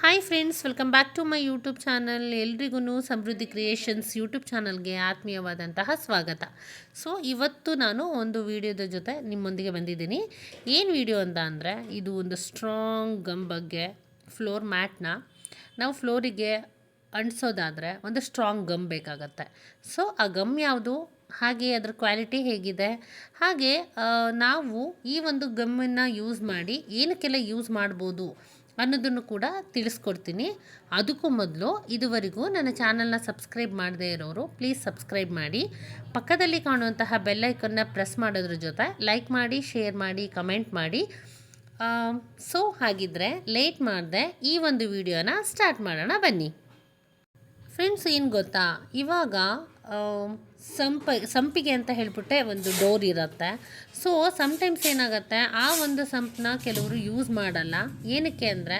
Hi friends welcome back to my YouTube channel ಎಲ್ರಿಗೂ ಸಮೃದ್ಧಿ creations YouTube ಚಾನಲ್ಗೆ ಆತ್ಮೀಯವಾದಂತಹ ಸ್ವಾಗತ. So ಇವತ್ತು ನಾನು ಒಂದು ವಿಡಿಯೋದ ಜೊತೆ ನಿಮ್ಮೊಂದಿಗೆ ಬಂದಿದ್ದೀನಿ. ಏನು ವಿಡಿಯೋ ಅಂತ ಅಂದರೆ, ಇದು ಒಂದು ಸ್ಟ್ರಾಂಗ್ ಗಮ್ ಬಗ್ಗೆ ಫ್ಲೋರ್ ಮ್ಯಾಟ್ನ ನಾವು ಫ್ಲೋರಿಗೆ ಅಂಟಿಸೋದಾದರೆ ಒಂದು ಸ್ಟ್ರಾಂಗ್ ಗಮ್ ಬೇಕಾಗತ್ತೆ. ಸೊ ಆ ಗಮ್ ಯಾವುದು? ಹಾಗೆ ಅದರ ಕ್ವಾಲಿಟಿ ಹೇಗಿದೆ? ಹಾಗೆ ನಾವು ಈ ಒಂದು ಗಮ್ಮನ್ನು ಯೂಸ್ ಮಾಡಿ ಏನಕ್ಕೆಲ್ಲ ಯೂಸ್ ಮಾಡ್ಬೋದು? ಅನ್ನೋದನ್ನು ಕೂಡ ತಿಳಿಸ್ಕೊಡ್ತೀನಿ. ಅದಕ್ಕೂ ಮೊದಲು ಇದುವರೆಗೂ ನನ್ನ ಚಾನಲ್ನ ಸಬ್ಸ್ಕ್ರೈಬ್ ಮಾಡದೇ ಇರೋರು ಪ್ಲೀಸ್ ಸಬ್ಸ್ಕ್ರೈಬ್ ಮಾಡಿ. ಪಕ್ಕದಲ್ಲಿ ಕಾಣುವಂತಹ ಬೆಲ್ಲೈಕನ್ನ ಪ್ರೆಸ್ ಮಾಡೋದ್ರ ಜೊತೆ ಲೈಕ್ ಮಾಡಿ, ಶೇರ್ ಮಾಡಿ, ಕಮೆಂಟ್ ಮಾಡಿ. ಸೊ ಹಾಗಿದ್ರೆ ಲೇಟ್ ಮಾಡಿದೆ ಈ ಒಂದು ವಿಡಿಯೋನ ಸ್ಟಾರ್ಟ್ ಮಾಡೋಣ ಬನ್ನಿ. ಫ್ರೆಂಡ್ಸ್, ಏನು ಗೊತ್ತಾ? ಇವಾಗ ಸಂಪ, ಸಂಪಿಗೆ ಅಂತ ಹೇಳ್ಬಿಟ್ಟೆ ಒಂದು ಡೋರ್ ಇರುತ್ತೆ. ಸೊ ಸಮ್ಟೈಮ್ಸ್ ಏನಾಗುತ್ತೆ, ಆ ಒಂದು ಸಂಪನ್ನ ಕೆಲವರು ಯೂಸ್ ಮಾಡಲ್ಲ. ಏನಕ್ಕೆ ಅಂದರೆ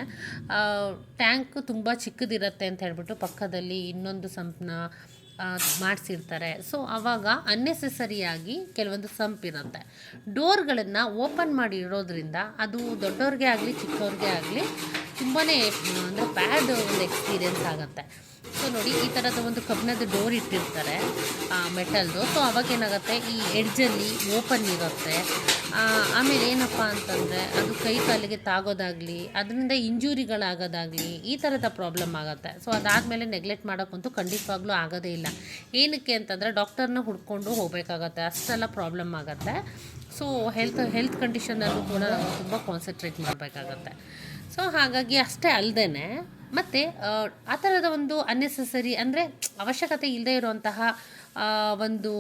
ಟ್ಯಾಂಕ್ ತುಂಬ ಚಿಕ್ಕದಿರುತ್ತೆ ಅಂತ ಹೇಳ್ಬಿಟ್ಟು ಪಕ್ಕದಲ್ಲಿ ಇನ್ನೊಂದು ಸಂಪನ್ನ ಮಾಡಿಸಿರ್ತಾರೆ. ಸೊ ಆವಾಗ ಅನ್ನೆಸೆಸರಿಯಾಗಿ ಕೆಲವೊಂದು ಸಂಪ್ ಇರುತ್ತೆ. ಡೋರ್ಗಳನ್ನು ಓಪನ್ ಮಾಡಿ ಇಡೋದ್ರಿಂದ ಅದು ದೊಡ್ಡವ್ರಿಗೆ ಆಗಲಿ, ಚಿಕ್ಕವ್ರಿಗೆ ಆಗಲಿ ತುಂಬಾ ಅಂದರೆ ಬ್ಯಾಡ್ ಒಂದು ಎಕ್ಸ್ಪೀರಿಯೆನ್ಸ್ ಆಗುತ್ತೆ. ಸೊ ನೋಡಿ, ಈ ಥರದ ಒಂದು ಕಬ್ಬಿಣದ ಡೋರ್ ಇಟ್ಟಿರ್ತಾರೆ ಮೆಟಲ್ದು. ಸೊ ಅವಾಗ ಏನಾಗುತ್ತೆ, ಈ ಎಡ್ಜಲ್ಲಿ ಓಪನ್ ಇರುತ್ತೆ. ಆಮೇಲೆ ಏನಪ್ಪ ಅಂತಂದರೆ, ಅದು ಕೈ ಕಾಲಿಗೆ ತಾಗೋದಾಗಲಿ, ಅದರಿಂದ ಇಂಜುರಿಗಳಾಗೋದಾಗಲಿ, ಈ ಥರದ ಪ್ರಾಬ್ಲಮ್ ಆಗುತ್ತೆ. ಸೊ ಅದಾದಮೇಲೆ ನೆಗ್ಲೆಕ್ಟ್ ಮಾಡೋಕ್ಕಂತೂ ಖಂಡಿತವಾಗ್ಲೂ ಆಗೋದೇ ಇಲ್ಲ. ಏನಕ್ಕೆ ಅಂತಂದರೆ ಡಾಕ್ಟರ್ನ ಹುಡ್ಕೊಂಡು ಹೋಗಬೇಕಾಗತ್ತೆ. ಅಷ್ಟೆಲ್ಲ ಪ್ರಾಬ್ಲಮ್ ಆಗುತ್ತೆ. ಸೊ ಹೆಲ್ತ್ ಹೆಲ್ತ್ ಕಂಡೀಷನಲ್ಲೂ ಕೂಡ ನಾವು ತುಂಬ ಕಾನ್ಸಂಟ್ರೇಟ್ ಮಾಡಬೇಕಾಗತ್ತೆ. ಸೊ ಹಾಗಾಗಿ ಅಷ್ಟೇ ಅಲ್ಲದೆ ಮತ್ತು, ಆ ಥರದ ಒಂದು ಅನ್ನೆಸೆಸರಿ ಅಂದರೆ ಅವಶ್ಯಕತೆ ಇಲ್ಲದೆ ಇರುವಂತಹ ಒಂದು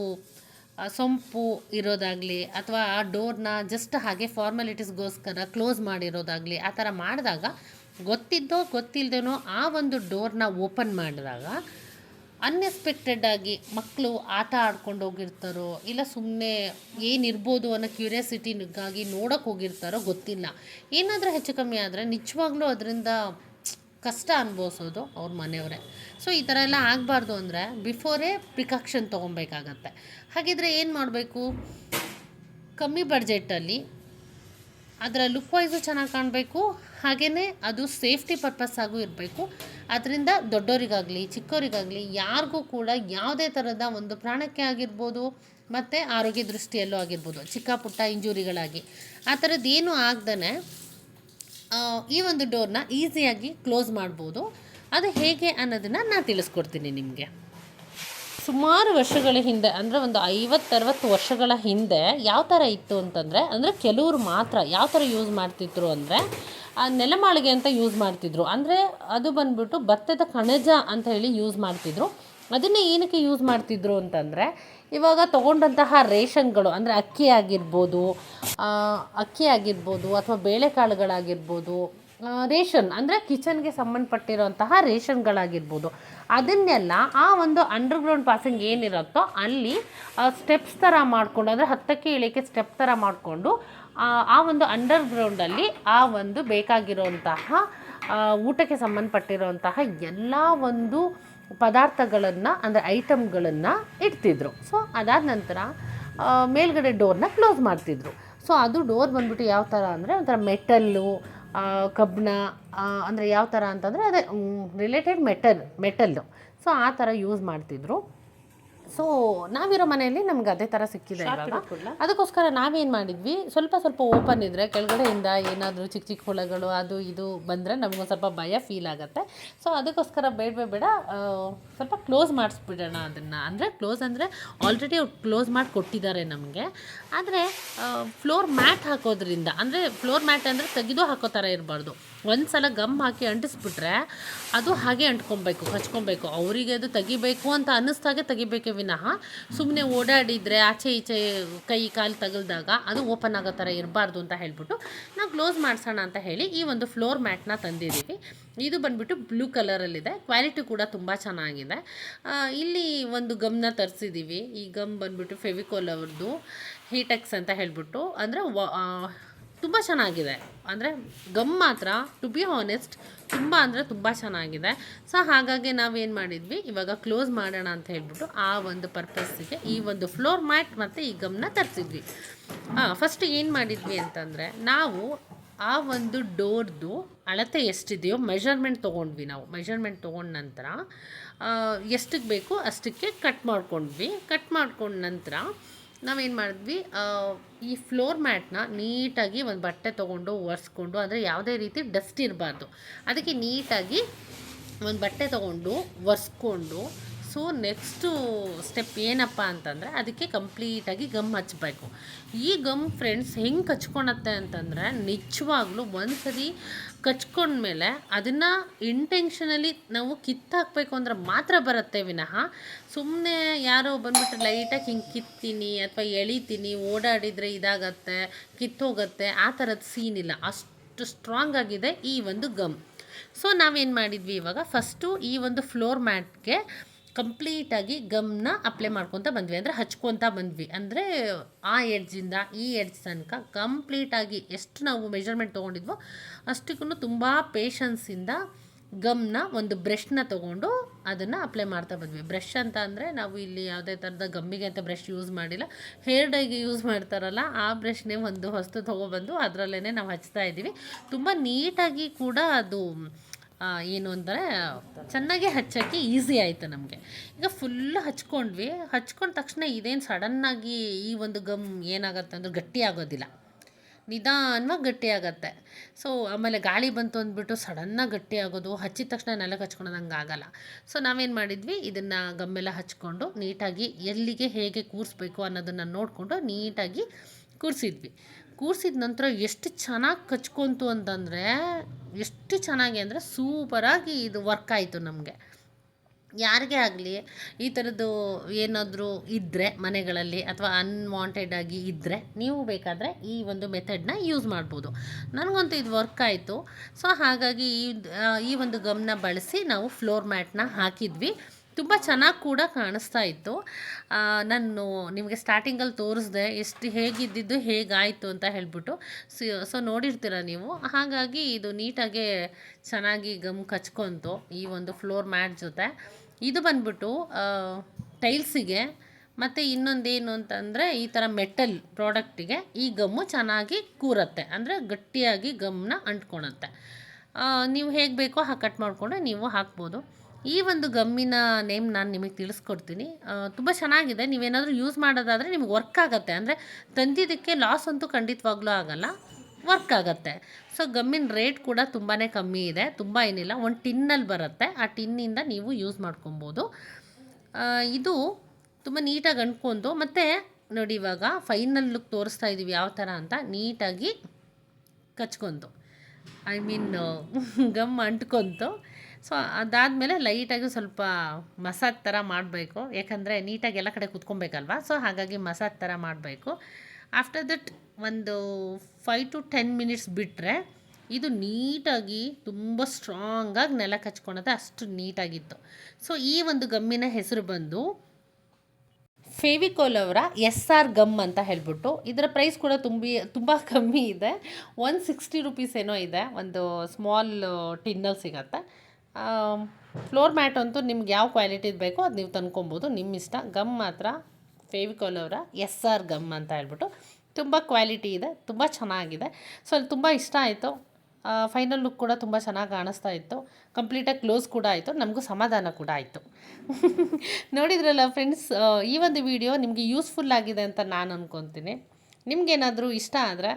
ಸೊಂಪು ಇರೋದಾಗಲಿ ಅಥವಾ ಆ ಡೋರ್ನ ಜಸ್ಟ್ ಹಾಗೆ ಫಾರ್ಮಾಲಿಟೀಸ್ಗೋಸ್ಕರ ಕ್ಲೋಸ್ ಮಾಡಿರೋದಾಗಲಿ ಆ ಥರ ಮಾಡಿದಾಗ ಗೊತ್ತಿದ್ದೋ ಗೊತ್ತಿಲ್ಲದೇನೋ ಆ ಒಂದು ಡೋರ್ನ ಓಪನ್ ಮಾಡಿದಾಗ ಅನ್ಎಕ್ಸ್ಪೆಕ್ಟೆಡ್ ಆಗಿ ಮಕ್ಕಳು ಆಟ ಆಡ್ಕೊಂಡು ಹೋಗಿರ್ತಾರೋ, ಇಲ್ಲ ಸುಮ್ಮನೆ ಏನಿರ್ಬೋದು ಅನ್ನೋ ಕ್ಯೂರಿಯಾಸಿಟಿಗಾಗಿ ನೋಡೋಕೆ ಹೋಗಿರ್ತಾರೋ ಗೊತ್ತಿಲ್ಲ. ಏನಾದರೂ ಹೆಚ್ಚು ಕಮ್ಮಿ ಆದರೆ ನಿಜವಾಗ್ಲೂ ಅದರಿಂದ ಕಷ್ಟ ಅನುಭವಿಸೋದು ಅವ್ರ ಮನೆಯವರೇ. ಸೊ ಈ ಥರ ಎಲ್ಲ ಆಗಬಾರ್ದು ಅಂದರೆ ಬಿಫೋರೇ ಪ್ರಿಕಾಕ್ಷನ್ ತೊಗೊಬೇಕಾಗತ್ತೆ ಹಾಗಿದ್ರೆ ಏನು ಮಾಡಬೇಕು? ಕಮ್ಮಿ ಬಡ್ಜೆಟಲ್ಲಿ ಅದರ ಲುಕ್ ವೈಸು ಚೆನ್ನಾಗಿ ಕಾಣಬೇಕು ಹಾಗೆಯೇ ಅದು ಸೇಫ್ಟಿ ಪರ್ಪಸ್ ಆಗೂ ಇರಬೇಕು. ಅದರಿಂದ ದೊಡ್ಡೋರಿಗಾಗಲಿ ಚಿಕ್ಕವರಿಗಾಗಲಿ ಯಾರಿಗೂ ಕೂಡ ಯಾವುದೇ ಥರದ ಒಂದು ಪ್ರಾಣಕ್ಕೆ ಆಗಿರ್ಬೋದು, ಮತ್ತು ಆರೋಗ್ಯ ದೃಷ್ಟಿಯಲ್ಲೂ ಆಗಿರ್ಬೋದು, ಚಿಕ್ಕ ಪುಟ್ಟ ಇಂಜುರಿಗಳಾಗಿ. ಆ ಥರದ್ದೇನು ಆಗ್ದೇ ಈ ಒಂದು ಡೋರ್ನ ಈಸಿಯಾಗಿ ಕ್ಲೋಸ್ ಮಾಡ್ಬೋದು. ಅದು ಹೇಗೆ ಅನ್ನೋದನ್ನು ನಾನು ತಿಳಿಸ್ಕೊಡ್ತೀನಿ ನಿಮಗೆ. ಸುಮಾರು ವರ್ಷಗಳ ಹಿಂದೆ, ಅಂದರೆ ಒಂದು ಐವತ್ತರವತ್ತು ವರ್ಷಗಳ ಹಿಂದೆ, ಯಾವ ಥರ ಇತ್ತು ಅಂತಂದರೆ, ಅಂದರೆ ಕೆಲವರು ಮಾತ್ರ ಯಾವ ಥರ ಯೂಸ್ ಮಾಡ್ತಿದ್ರು ಅಂದರೆ ಆ ನೆಲಮಾಳಿಗೆ ಅಂತ ಯೂಸ್ ಮಾಡ್ತಿದ್ರು. ಅಂದರೆ ಅದು ಬಂದುಬಿಟ್ಟು ಭತ್ತದ ಕಣಜ ಅಂತ ಹೇಳಿ ಯೂಸ್ ಮಾಡ್ತಿದ್ರು. ಅದನ್ನೇ ಏನಕ್ಕೆ ಯೂಸ್ ಮಾಡ್ತಿದ್ರು ಅಂತಂದರೆ ಇವಾಗ ತೊಗೊಂಡಂತಹ ರೇಷನ್ಗಳು, ಅಂದರೆ ಅಕ್ಕಿ ಆಗಿರ್ಬೋದು ಅಕ್ಕಿ ಆಗಿರ್ಬೋದು ಅಥವಾ ಬೇಳೆಕಾಳುಗಳಾಗಿರ್ಬೋದು ರೇಷನ್, ಅಂದರೆ ಕಿಚನ್ಗೆ ಸಂಬಂಧಪಟ್ಟಿರೋಂತಹ ರೇಷನ್ಗಳಾಗಿರ್ಬೋದು. ಅದನ್ನೆಲ್ಲ ಆ ಒಂದು ಅಂಡರ್ಗ್ರೌಂಡ್ ಪಾಸಿಂಗ್ ಏನಿರುತ್ತೋ ಅಲ್ಲಿ ಸ್ಟೆಪ್ಸ್ ಥರ ಮಾಡಿಕೊಂಡು, ಅಂದರೆ ಹತ್ತಕ್ಕೆ ಇಳಿಕೆ ಸ್ಟೆಪ್ ಥರ ಮಾಡಿಕೊಂಡು ಆ ಒಂದು ಅಂಡರ್ಗ್ರೌಂಡಲ್ಲಿ ಆ ಒಂದು ಬೇಕಾಗಿರೋಂತಹ ಊಟಕ್ಕೆ ಸಂಬಂಧಪಟ್ಟಿರೋಂತಹ ಎಲ್ಲ ಒಂದು ಪದಾರ್ಥಗಳನ್ನು, ಅಂದರೆ ಐಟಮ್ಗಳನ್ನು ಇಡ್ತಿದ್ರು. ಸೊ ಅದಾದ ನಂತರ ಮೇಲ್ಗಡೆ ಡೋರ್ನ ಕ್ಲೋಸ್ ಮಾಡ್ತಿದ್ರು. ಸೊ ಅದು ಡೋರ್ ಬಂದ್ಬಿಟ್ಟು ಯಾವ ಥರ ಅಂದರೆ ಒಂಥರ ಮೆಟಲ್ಲು ಕಬ್ಬಣ ಅಂದರೆ ಯಾವ ಥರ ಅಂತಂದರೆ ಅದೇ ರಿಲೇಟೆಡ್ ಮೆಟಲ್ ಮೆಟಲ್ಲು ಸೊ ಆ ಥರ ಯೂಸ್ ಮಾಡ್ತಿದ್ರು. ಸೊ ನಾವಿರೋ ಮನೆಯಲ್ಲಿ ನಮ್ಗೆ ಅದೇ ಥರ ಸಿಕ್ಕಿದೆ ಇವಾಗ. ಅದಕ್ಕೋಸ್ಕರ ನಾವೇನು ಮಾಡಿದ್ವಿ ಸ್ವಲ್ಪ ಸ್ವಲ್ಪ ಓಪನ್ ಇದ್ದರೆ ಕೆಳಗಡೆಯಿಂದ ಏನಾದರೂ ಚಿಕ್ಕ ಚಿಕ್ಕ ಹುಳಗಳು ಅದು ಇದು ಬಂದರೆ ನಮಗೊಂದು ಸ್ವಲ್ಪ ಭಯ ಫೀಲ್ ಆಗುತ್ತೆ. ಸೊ ಅದಕ್ಕೋಸ್ಕರ ಬೇಡ ಬೇಡ ಸ್ವಲ್ಪ ಕ್ಲೋಸ್ ಮಾಡಿಸ್ಬಿಡೋಣ ಅದನ್ನು. ಅಂದರೆ ಕ್ಲೋಸ್ ಅಂದರೆ ಆಲ್ರೆಡಿ ಅವ್ರು ಕ್ಲೋಸ್ ಮಾಡಿ ಕೊಟ್ಟಿದ್ದಾರೆ ನಮಗೆ. ಆದರೆ ಫ್ಲೋರ್ ಮ್ಯಾಟ್ ಹಾಕೋದ್ರಿಂದ ಅಂದರೆ ಫ್ಲೋರ್ ಮ್ಯಾಟ್ ಅಂದರೆ ತೆಗೆದು ಹಾಕೋ ಥರ ಇರಬಾರ್ದು. ಒಂದು ಸಲ ಗಮ್ ಹಾಕಿ ಅಂಟಿಸ್ಬಿಟ್ರೆ ಅದು ಹಾಗೆ ಅಂಟ್ಕೊಬೇಕು ಹಚ್ಕೊಬೇಕು. ಅವರಿಗೆ ಅದು ತೆಗಿಬೇಕು ಅಂತ ಅನ್ನಿಸ್ದಾಗೆ ತೆಗಿಬೇಕೆ ವಿನಃ ಸುಮ್ಮನೆ ಓಡಾಡಿದರೆ ಆಚೆ ಈಚೆ ಕೈ ಕಾಲು ತಗಲ್ದಾಗ ಅದು ಓಪನ್ ಆಗೋ ಥರ ಇರಬಾರ್ದು ಅಂತ ಹೇಳ್ಬಿಟ್ಟು ನಾವು ಕ್ಲೋಸ್ ಮಾಡಿಸೋಣ ಅಂತ ಹೇಳಿ ಈ ಒಂದು ಫ್ಲೋರ್ ಮ್ಯಾಟ್ನ ತಂದಿದ್ದೀವಿ. ಇದು ಬಂದ್ಬಿಟ್ಟು ಬ್ಲೂ ಕಲರಲ್ಲಿದೆ. ಕ್ವಾಲಿಟಿ ಕೂಡ ತುಂಬ ಚೆನ್ನಾಗಿದೆ. ಇಲ್ಲಿ ಒಂದು ಗಮ್ನ ತರಿಸಿದ್ದೀವಿ. ಈ ಗಮ್ ಬಂದ್ಬಿಟ್ಟು ಫೆವಿಕೋಲ್ ಅವ್ರದ್ದು ಹೀಟೆಕ್ಸ್ ಅಂತ ಹೇಳ್ಬಿಟ್ಟು. ಅಂದರೆ ತುಂಬ ಚೆನ್ನಾಗಿದೆ. ಅಂದರೆ ಗಮ್ ಮಾತ್ರ ಟು ಬಿ ಹಾನೆಸ್ಟ್ ತುಂಬ ಅಂದರೆ ತುಂಬ ಚೆನ್ನಾಗಿದೆ. ಸೊ ಹಾಗಾಗಿ ನಾವೇನು ಮಾಡಿದ್ವಿ? ಇವಾಗ ಕ್ಲೋಸ್ ಮಾಡೋಣ ಅಂತ ಹೇಳ್ಬಿಟ್ಟು ಆ ಒಂದು ಪರ್ಪಸ್ಸಿಗೆ ಈ ಒಂದು ಫ್ಲೋರ್ ಮ್ಯಾಟ್ ಮತ್ತು ಈ ಗಮ್ನ ತರಿಸಿದ್ವಿ. ಫಸ್ಟ್ ಏನು ಮಾಡಿದ್ವಿ ಅಂತಂದರೆ ನಾವು ಆ ಒಂದು ಡೋರ್ದು ಅಳತೆ ಎಷ್ಟಿದೆಯೋ ಮೆಷರ್ಮೆಂಟ್ ತೊಗೊಂಡ್ವಿ ನಾವು. ಮೆಷರ್ಮೆಂಟ್ ತೊಗೊಂಡ ನಂತರ ಎಷ್ಟಕ್ಕೆ ಬೇಕು ಅಷ್ಟಕ್ಕೆ ಕಟ್ ಮಾಡ್ಕೊಂಡ್ವಿ. ಕಟ್ ಮಾಡ್ಕೊಂಡ ನಂತರ ನಾವೇನು ಮಾಡಿದ್ವಿ ಈ ಫ್ಲೋರ್ ಮ್ಯಾಟ್ನ ನೀಟಾಗಿ ಒಂದು ಬಟ್ಟೆ ತೊಗೊಂಡು ಒರೆಸ್ಕೊಂಡು, ಅಂದರೆ ಯಾವುದೇ ರೀತಿ ಡಸ್ಟ್ ಇರಬಾರ್ದು. ಅದಕ್ಕೆ ನೀಟಾಗಿ ಒಂದು ಬಟ್ಟೆ ತೊಗೊಂಡು ಒರೆಸ್ಕೊಂಡು ಸೊ ನೆಕ್ಸ್ಟು ಸ್ಟೆಪ್ ಏನಪ್ಪ ಅಂತಂದರೆ ಅದಕ್ಕೆ ಕಂಪ್ಲೀಟಾಗಿ ಗಮ್ ಹಚ್ಚಬೇಕು ಈ ಗಮ್ ಫ್ರೆಂಡ್ಸ್ ಹೆಂಗೆ ಕಚ್ಕೊಳತ್ತೆ ಅಂತಂದರೆ ನಿಜವಾಗ್ಲೂ ಒಂದು ಸರಿ ಕಚ್ಕೊಂಡ್ಮೇಲೆ ಅದನ್ನು ಇಂಟೆನ್ಷನಲಿ ನಾವು ಕಿತ್ತಾಕಬೇಕು ಅಂದ್ರೆ ಮಾತ್ರ ಬರುತ್ತೆ ವಿನಃ. ಸುಮ್ಮನೆ ಯಾರೋ ಬಂದುಬಿಟ್ಟು ಲೈಟಾಗಿ ಹಿಂಗೆ ಕಿತ್ತೀನಿ ಅಥವಾ ಎಳಿತೀನಿ, ಓಡಾಡಿದರೆ ಇದಾಗತ್ತೆ, ಕಿತ್ತೋಗತ್ತೆ, ಆ ಥರದ ಸೀನ್ ಇಲ್ಲ. ಅಷ್ಟು ಸ್ಟ್ರಾಂಗ್ ಆಗಿದೆ ಈ ಒಂದು ಗಮ್ ಸೊ ನಾವೇನು ಮಾಡಿದ್ವಿ ಇವಾಗ? ಫಸ್ಟು ಈ ಒಂದು ಫ್ಲೋರ್ ಮ್ಯಾಟ್ಗೆ ಕಂಪ್ಲೀಟಾಗಿ ಗಮ್ನ ಅಪ್ಲೈ ಮಾಡ್ಕೊತ ಬಂದ್ವಿ. ಅಂದರೆ ಹಚ್ಕೊತಾ ಬಂದ್ವಿ. ಅಂದರೆ ಆ ಎಡ್ಜಿಂದ ಈ ಎಡ್ಜ್ ತನಕ ಕಂಪ್ಲೀಟಾಗಿ ಎಷ್ಟು ನಾವು ಮೆಜರ್ಮೆಂಟ್ ತೊಗೊಂಡಿದ್ವೋ ಅಷ್ಟಕ್ಕೂ ತುಂಬ ಪೇಷನ್ಸಿಂದ ಗಮ್ನ ಒಂದು ಬ್ರಷ್ನ ತೊಗೊಂಡು ಅದನ್ನು ಅಪ್ಲೈ ಮಾಡ್ತಾ ಬಂದ್ವಿ. ಬ್ರಷ್ ಅಂತ ಅಂದರೆ ನಾವು ಇಲ್ಲಿ ಯಾವುದೇ ಥರದ ಗಮ್ಮಿಗೆ ಅಂತ ಬ್ರಷ್ ಯೂಸ್ ಮಾಡಿಲ್ಲ. ಹೇರ್ ಡೈಗೆ ಯೂಸ್ ಮಾಡ್ತಾರಲ್ಲ, ಆ ಬ್ರಷ್ನೇ ಒಂದು ಹೊಸ್ತು ತೊಗೊಬಂದು ಅದರಲ್ಲೇ ನಾವು ಹಚ್ತಾ ಇದ್ದೀವಿ ತುಂಬ ನೀಟಾಗಿ ಕೂಡ ಅದು ಏನು ಅಂದರೆ ಚೆನ್ನಾಗಿ ಹಚ್ಚೋಕ್ಕೆ ಈಸಿ ಆಯಿತು ನಮಗೆ. ಈಗ ಫುಲ್ ಹಚ್ಕೊಂಡ್ವಿ. ಹಚ್ಕೊಂಡ ತಕ್ಷಣ ಇದೇನು ಸಡನ್ನಾಗಿ ಈ ಒಂದು ಗಮ್ ಏನಾಗುತ್ತೆ ಅಂದ್ರೆ ಗಟ್ಟಿ ಆಗೋದಿಲ್ಲ. ನಿಧಾನವಾಗಿ ಗಟ್ಟಿ ಆಗತ್ತೆ. ಸೊ ಆಮೇಲೆ ಗಾಳಿ ಬಂತು ಅಂದ್ಬಿಟ್ಟು ಸಡನ್ನಾಗಿ ಗಟ್ಟಿ ಆಗೋದು. ಹಚ್ಚಿದ ತಕ್ಷಣ ನೆಲಕ್ಕೆ ಹಚ್ಕೊಳೋದಂಗೆ ಆಗಲ್ಲ. ಸೊ ನಾವೇನು ಮಾಡಿದ್ವಿ? ಇದನ್ನು ಗಮ್ಮೆಲ್ಲ ಹಚ್ಕೊಂಡು ನೀಟಾಗಿ ಎಲ್ಲಿಗೆ ಹೇಗೆ ಕೂರಿಸ್ಬೇಕು ಅನ್ನೋದನ್ನು ನೋಡಿಕೊಂಡು ನೀಟಾಗಿ ಕೂರಿಸಿದ್ವಿ. ಕೂರಿಸಿದ ನಂತರ ಎಷ್ಟು ಚೆನ್ನಾಗಿ ಕಚ್ಕೊಂತು ಅಂತಂದರೆ, ಎಷ್ಟು ಚೆನ್ನಾಗಿ ಅಂದರೆ ಸೂಪರಾಗಿ ಇದು ವರ್ಕ್ ಆಯಿತು ನಮಗೆ. ಯಾರಿಗೇ ಆಗಲಿ, ಈ ಥರದ್ದು ಏನಾದರೂ ಇದ್ದರೆ ಮನೆಗಳಲ್ಲಿ ಅಥವಾ ಅನ್ವಾಂಟೆಡ್ ಆಗಿ ಇದ್ದರೆ ನೀವು ಬೇಕಾದರೆ ಈ ಒಂದು ಮೆಥಡ್ನ ಯೂಸ್ ಮಾಡ್ಬೋದು. ನನಗಂತೂ ಇದು ವರ್ಕ್ ಆಯಿತು. ಸೊ ಹಾಗಾಗಿ ಈ ಈ ಒಂದು ಗಮ್ನ ಬಳಸಿ ನಾವು ಫ್ಲೋರ್ ಮ್ಯಾಟ್ನ ಹಾಕಿದ್ವಿ. ತುಂಬ ಚೆನ್ನಾಗಿ ಕೂಡ ಕಾಣಿಸ್ತಾ ಇತ್ತು. ನಾನು ನಿಮಗೆ ಸ್ಟಾರ್ಟಿಂಗಲ್ಲಿ ತೋರಿಸ್ದೆ, ಎಷ್ಟು ಹೇಗಿದ್ದಿದ್ದು ಹೇಗಾಯಿತು ಅಂತ ಹೇಳ್ಬಿಟ್ಟು. ಸೊ ನೋಡಿರ್ತೀರ ನೀವು? ಹಾಗಾಗಿ ಇದು ನೀಟಾಗೆ ಚೆನ್ನಾಗಿ ಗಮ್ ಕಚ್ಕೊಂತು ಈ ಒಂದು ಫ್ಲೋರ್ ಮ್ಯಾಟ್ ಜೊತೆ. ಇದು ಬಂದ್ಬಿಟ್ಟು ಟೈಲ್ಸಿಗೆ ಮತ್ತು ಇನ್ನೊಂದೇನು ಅಂತಂದರೆ ಈ ಥರ ಮೆಟಲ್ ಪ್ರಾಡಕ್ಟಿಗೆ ಈ ಗಮ್ಮು ಚೆನ್ನಾಗಿ ಕೂರತ್ತೆ. ಅಂದರೆ ಗಟ್ಟಿಯಾಗಿ ಗಮ್ನ ಅಂಟ್ಕೊಳತ್ತೆ. ನೀವು ಹೇಗೆ ಬೇಕೋ ಹಾಗೆ ಕಟ್ ಮಾಡಿಕೊಂಡು ನೀವು ಹಾಕ್ಬೋದು. ಈ ಒಂದು ಗಮ್ಮಿನ ನೇಮ್ ನಾನು ನಿಮಗೆ ತಿಳಿಸ್ಕೊಡ್ತೀನಿ. ತುಂಬ ಚೆನ್ನಾಗಿದೆ. ನೀವೇನಾದರೂ ಯೂಸ್ ಮಾಡೋದಾದರೆ ನಿಮ್ಗೆ ವರ್ಕ್ ಆಗುತ್ತೆ. ಅಂದರೆ ತಂದಿದ್ದಕ್ಕೆ ಲಾಸ್ ಅಂತೂ ಖಂಡಿತವಾಗ್ಲೂ ಆಗಲ್ಲ. ವರ್ಕ್ ಆಗುತ್ತೆ. ಸೊ ಗಮ್ಮಿನ ರೇಟ್ ಕೂಡ ತುಂಬಾ ಕಮ್ಮಿ ಇದೆ. ತುಂಬ ಏನಿಲ್ಲ. ಒಂದು ಟಿನ್ನಲ್ಲಿ ಬರುತ್ತೆ. ಆ ಟಿನ್ನಿಂದ ನೀವು ಯೂಸ್ ಮಾಡ್ಕೊಬೋದು. ಇದು ತುಂಬ ನೀಟಾಗಿ ಅಂಟ್ಕೊಂಡು, ಮತ್ತು ನೋಡಿ ಇವಾಗ ಫೈನಲ್ ಲುಕ್ ತೋರಿಸ್ತಾ ಇದ್ದೀವಿ ಯಾವ ಥರ ಅಂತ. ನೀಟಾಗಿ ಕಚ್ಕೊಂತು ಐ ಮೀನ್ ಗಮ್ ಅಂಟ್ಕೊಂತು ಸೊ ಅದಾದಮೇಲೆ ಲೈಟಾಗಿ ಸ್ವಲ್ಪ ಮಸಾಜ್ ಥರ ಮಾಡಬೇಕು. ಯಾಕಂದರೆ ನೀಟಾಗಿ ಎಲ್ಲ ಕಡೆ ಕುತ್ಕೊಬೇಕಲ್ವ? ಸೊ ಹಾಗಾಗಿ ಮಸಾಜ್ ಥರ ಮಾಡಬೇಕು. ಆಫ್ಟರ್ ದಟ್ ಒಂದು ಫೈವ್ ಟು ಟೆನ್ ಮಿನಿಟ್ಸ್ ಬಿಟ್ಟರೆ ಇದು ನೀಟಾಗಿ ತುಂಬ ಸ್ಟ್ರಾಂಗಾಗಿ ನೆಲ ಕಚ್ಕೊಳೋದು ಅಷ್ಟು ನೀಟಾಗಿತ್ತು. ಸೊ ಈ ಒಂದು ಗಮ್ಮಿನ ಹೆಸರು ಬಂದು ಫೇವಿಕೋಲ್ ಅವರ ಎಸ್ ಆರ್ ಗಮ್ ಅಂತ ಹೇಳ್ಬಿಟ್ಟು ಇದರ ಪ್ರೈಸ್ ಕೂಡ ತುಂಬಿ, ತುಂಬ ಕಮ್ಮಿ ಇದೆ. ಒನ್ ಸಿಕ್ಸ್ಟಿ ರುಪೀಸ್ ಏನೋ ಇದೆ. ಒಂದು ಸ್ಮಾಲ್ ಟಿನ್ನಲ್ಲಿ ಸಿಗತ್ತೆ. ಫ್ಲೋರ್ ಮ್ಯಾಟ್ ಅಂತೂ ನಿಮ್ಗೆ ಯಾವ ಕ್ವಾಲಿಟಿದು ಬೇಕೋ ಅದು ನೀವು ತಂದ್ಕೊಬೋದು. ನಿಮ್ಮ ಇಷ್ಟ. ಗಮ್ ಮಾತ್ರ ಫೇವಿಕೋಲ್ ಅವರ ಎಸ್ ಆರ್ ಗಮ್ ಅಂತ ಹೇಳ್ಬಿಟ್ಟು. ತುಂಬ ಕ್ವಾಲಿಟಿ ಇದೆ, ತುಂಬ ಚೆನ್ನಾಗಿದೆ. ಸೊ ಅಲ್ಲಿ ತುಂಬ ಇಷ್ಟ ಆಯಿತು. ಫೈನಲ್ ಲುಕ್ ಕೂಡ ತುಂಬ ಚೆನ್ನಾಗಿ ಕಾಣಿಸ್ತಾ ಇತ್ತು. ಕಂಪ್ಲೀಟಾಗಿ ಕ್ಲೋಸ್ ಕೂಡ ಆಯಿತು. ನಮಗೂ ಸಮಾಧಾನ ಕೂಡ ಆಯಿತು. ನೋಡಿದ್ರಲ್ಲ ಫ್ರೆಂಡ್ಸ್ ಈ ಒಂದು ವಿಡಿಯೋ ನಿಮಗೆ ಯೂಸ್ಫುಲ್ ಆಗಿದೆ ಅಂತ ನಾನು ಅಂದ್ಕೊತೀನಿ ನಿಮಗೇನಾದರೂ ಇಷ್ಟ ಆದರೆ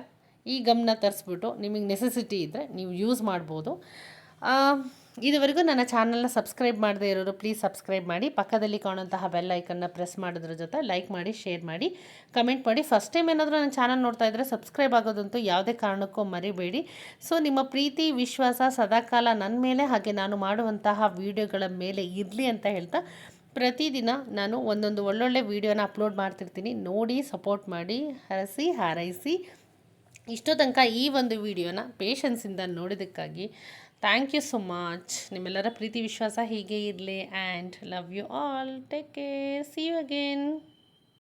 ಈ ಗಮ್ನ ತರಿಸ್ಬಿಟ್ಟು, ನಿಮಗೆ ನೆಸೆಸಿಟಿ ಇದ್ದರೆ ನೀವು ಯೂಸ್ ಮಾಡ್ಬೋದು. ಇದುವರೆಗೂ ನನ್ನ ಚಾನಲ್ನ ಸಬ್ಸ್ಕ್ರೈಬ್ ಮಾಡದೇ ಇರೋರು ಪ್ಲೀಸ್ ಸಬ್ಸ್ಕ್ರೈಬ್ ಮಾಡಿ. ಪಕ್ಕದಲ್ಲಿ ಕಾಣುವಂತಹ ಬೆಲ್ ಐಕನ್ನ ಪ್ರೆಸ್ ಮಾಡೋದ್ರ ಜೊತೆ ಲೈಕ್ ಮಾಡಿ ಶೇರ್ ಮಾಡಿ ಕಮೆಂಟ್ ಮಾಡಿ. ಫಸ್ಟ್ ಟೈಮ್ ಏನಾದರೂ ನನ್ನ ಚಾನಲ್ ನೋಡ್ತಾ ಇದ್ದರೆ ಸಬ್ಸ್ಕ್ರೈಬ್ ಆಗೋದಂತೂ ಯಾವುದೇ ಕಾರಣಕ್ಕೂ ಮರಿಬೇಡಿ. ಸೊ ನಿಮ್ಮ ಪ್ರೀತಿ, ವಿಶ್ವಾಸ ಸದಾಕಾಲ ನನ್ನ ಮೇಲೆ, ಹಾಗೆ ನಾನು ಮಾಡುವಂತಹ ವಿಡಿಯೋಗಳ ಮೇಲೆ ಇರಲಿ ಅಂತ ಹೇಳ್ತಾ ಪ್ರತಿದಿನ ನಾನು ಒಂದೊಂದು ಒಳ್ಳೊಳ್ಳೆ ವೀಡಿಯೋನ ಅಪ್ಲೋಡ್ ಮಾಡ್ತಿರ್ತೀನಿ. ನೋಡಿ ಸಪೋರ್ಟ್ ಮಾಡಿ, ಹರಸಿ, ಹಾರೈಸಿ. ಇಷ್ಟೋ ತನಕ ಈ ಒಂದು ವಿಡಿಯೋನ ಪೇಷನ್ಸಿಂದ ನೋಡಿದ್ದಕ್ಕಾಗಿ ಥ್ಯಾಂಕ್ ಯು ಸೊ ಮಚ್ ನಿಮ್ಮೆಲ್ಲರ ಪ್ರೀತಿ, ವಿಶ್ವಾಸ ಹೀಗೆ ಇರಲಿ and love you all take care see you again